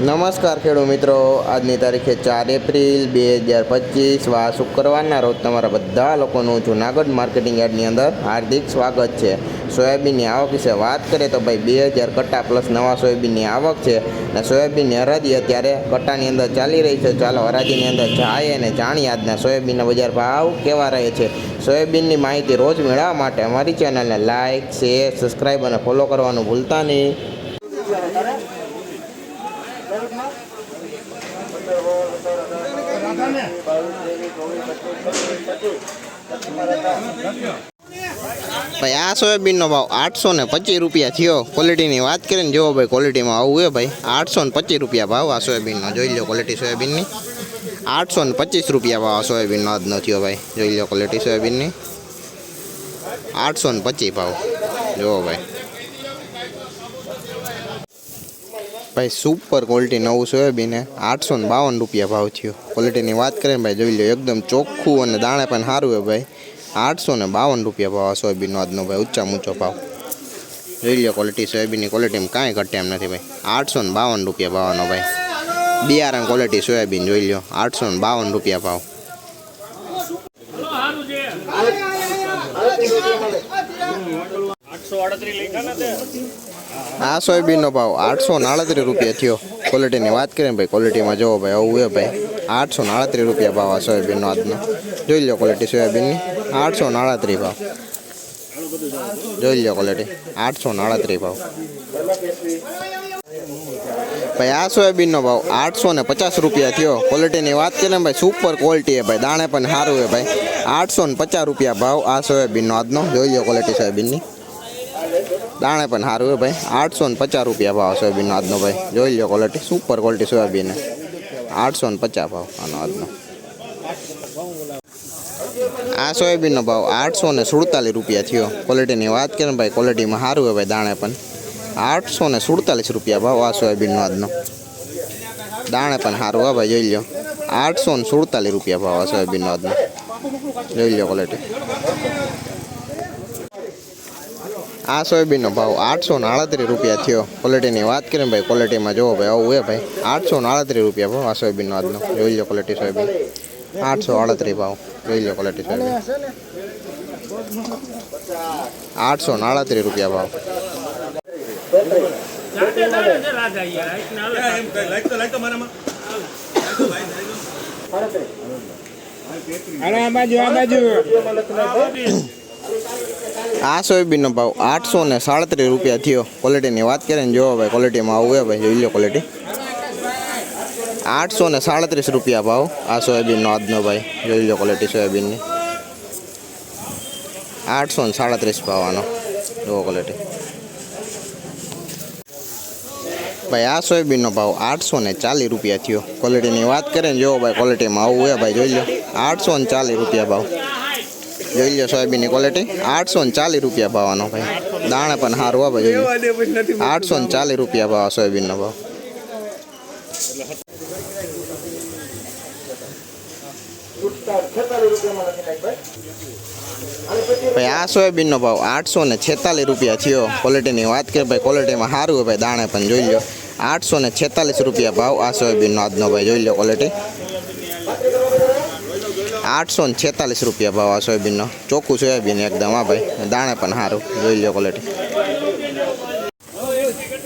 નમસ્કાર ખેડૂત મિત્રો. આજની તારીખે ચાર એપ્રિલ બે હજાર પચીસ. વા શુક્રવારના રોજ તમારા બધા લોકોનું જૂનાગઢ માર્કેટિંગ યાર્ડની અંદર હાર્દિક સ્વાગત છે. સોયાબીનની આવક વિશે વાત કરીએ તો ભાઈ બે હજાર કટ્ટા પ્લસ નવા સોયાબીનની આવક છે અને સોયાબીનની હરાજી અત્યારે કટ્ટાની અંદર ચાલી રહી છે. ચાલો હરાજીની અંદર જાય અને જાણીએ આજના સોયાબીનના બજાર ભાવ કેવા રહે છે. સોયાબીનની માહિતી રોજ મેળવવા માટે અમારી ચેનલને લાઇક શેર, સબસ્ક્રાઈબ અને ફોલો કરવાનું ભૂલતા નહીં. ભાઈ, આ સોયાબીનનો ભાવ આઠસો ને પચીસ રૂપિયા થયો. ક્વોલિટીની વાત કરીએ ને જોવો ભાઈ ક્વોલિટીમાં આવું હે ભાઈ. આઠસો ને પચીસ રૂપિયા ભાવ આ સોયાબીનનો. જોઈ લો ક્વોલિટી સોયાબીનની. આઠસો ને પચીસ રૂપિયા ભાવ આ સોયાબીનનો આજનો થયો ભાઈ. જોઈ લો ક્વોલિટી સોયાબીનની. આઠસો ને પચીસ ભાવ. જોવો ભાઈ. ભાઈ સુપર ક્વોલિટી નવું સોયાબીન આઠસો ને બાવન રૂપિયા ભાવ થયો. ક્વોલિટીની વાત કરીએ ભાઈ, જોઈ લો, એકદમ ચોખ્ખું અને દાણે પણ સારું હે ભાઈ. આઠસો ને બાવન રૂપિયા ભાવ આ સોયાબીનનો આજનો ભાઈ, ઊંચા ઊંચો ભાવ. જોઈ લો ક્વોલિટી સોયાબીનની ક્વોલિટીમાં કાંઈ ઘટે એમ નથી ભાઈ. આઠસો ને બાવન રૂપિયા ભાવનો ભાઈ. બિયારણ ક્વોલિટી સોયાબીન, જોઈ લો, આઠસો ને બાવન રૂપિયા ભાવ. આ સોયાબીનનો ભાવ આઠસો ને આડત્રીસ રૂપિયા થયો. ક્વોલિટીની વાત કરીએ ને ભાઈ ક્વોલિટીમાં જોવો ભાઈ, આવું એ ભાઈ. આઠસો ને આડત્રીસ રૂપિયા ભાવ આ સોયાબીનનો આજનો. જોઈ લો ક્વોલિટી સોયાબીનની. આઠસો ને આડત્રીસ ભાવ. જોઈ લો ક્વોલિટી આઠસો ને આડત્રીસ ભાવ. ભાઈ, આ સોયાબીનનો ભાવ આઠસો ને પચાસ રૂપિયા થયો. ક્વોલિટીની વાત કરીએ ને ભાઈ સુપર ક્વોલિટી છે ભાઈ, દાણે પણ સારું છે ભાઈ. આઠસો ને પચાસ રૂપિયા ભાવ આ સોયાબીનનો આજનો. જોઈ લો ક્વોલિટી સોયાબીનની. દાણે પણ સારું છે ભાઈ. આઠસો ને પચાસ રૂપિયા ભાવ સોયાબીનનો આજનો ભાઈ. જોઈ લો ક્વોલિટી સુપર ક્વોલિટી સોયાબીન આઠસો ને પચાસ ભાવ આનો આજનો. આ સોયાબીનનો ભાવ આઠસો ને સુડતાલીસ રૂપિયા થયો. ક્વોલિટીની વાત કરીએ ભાઈ ક્વોલિટીમાં સારું હોય ભાઈ દાણે પણ. આઠસો ને સુડતાલીસ રૂપિયા ભાવ આ સોયાબીનનો આજનો. દાણે પણ સારું હા ભાઈ, જોઈ લો આઠસો ને સુડતાલીસ રૂપિયા ભાવ આ સોયાબીનનો આજનો. જોઈ લો ક્વોલિટી આ સોયાબીનનો ભાવ આઠસો ને આડત્રીસ રૂપિયા થયો. ક્વોલિટીની વાત કરીને ભાઈ ક્વોલિટીમાં જોવો ભાઈ, આવું એ ભાઈ. આઠસો ને રૂપિયા ભાવ આ સોયાબીનનો આજનો. જોઈ લો ક્વોલિટી સોયાબીન. આઠસો આડત્રીસ ભાવ. જોઈ લો ક્વોલિટી સોયાબીન. આઠસો ને રૂપિયા ભાવ. આ બાજુ આ બાજુ. આ સોયાબીનનો ભાવ આઠસો ને સાડત્રીસ રૂપિયા થયો. ક્વોલિટીની વાત કરીએ ને જોવો ભાઈ ક્વોલિટીમાં આવું એ ભાઈ, જોઈ લો ક્વોલિટી આઠસો ને સાડત્રીસ રૂપિયા ભાવ આ સોયાબીનનો આજનો ભાઈ, જોઈ લો ક્વોલિટી સોયાબીનની. આઠસો ને સાડત્રીસ ભાવ આનો. જોવો ક્વોલિટી ભાઈ, આ સોયાબીનનો ભાવ આઠસો ને ચાલીસ રૂપિયા થયો. ક્વોલિટીની વાત કરીએ ને જોવો ભાઈ ક્વોલિટીમાં આવું એ ભાઈ, જોઈ લો. આઠસો ને ચાલીસ રૂપિયા ભાવ. જોઈ લો સોયાબીનની ક્વોલિટી આઠસો ને ચાલીસ રૂપિયા ભાવ આનો ભાઈ. દાણે પણ સારું આવે ભાઈ આઠસો ને ચાલીસ રૂપિયા ભાવ આ સોયાબીનનો ભાવ. ભાઈ, આ સોયાબીનનો ભાવ આઠસો ને છેતાલીસ રૂપિયા થયો. ક્વોલિટીની વાત કરીએ ભાઈ ક્વોલિટીમાં સારું હોય ભાઈ, દાણે પણ જોઈ લો. આઠસો ને છેતાલીસ રૂપિયા ભાવ આ સોયાબીનનો આજનો ભાઈ, જોઈ લો ક્વોલિટી આઠસો ને છેતાલીસ રૂપિયા ભાવ આ સોયાબીનનો. ચોખ્ખું સોયાબીન એકદમ, હા ભાઈ. દાણે પણ સારું. જોઈ લો ક્વોલિટી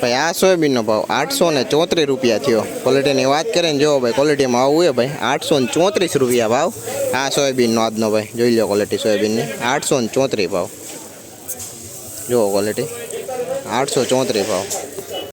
ભાઈ, આ સોયાબીનનો ભાવ આઠસો ને ચોત્રીસ રૂપિયા થયો. ક્વોલિટીની વાત કરીએ ને જોવો ભાઈ ક્વોલિટીમાં આવું હોય ભાઈ, આઠસો ને ચોત્રીસ રૂપિયા ભાવ. આ સોયાબીનનો આજનો ભાઈ, જોઈ લો ક્વોલિટી સોયાબીનની. આઠસો ને ચોત્રીસ ભાવ. જુઓ ક્વોલિટી આઠસો ચોત્રીસ ભાવ.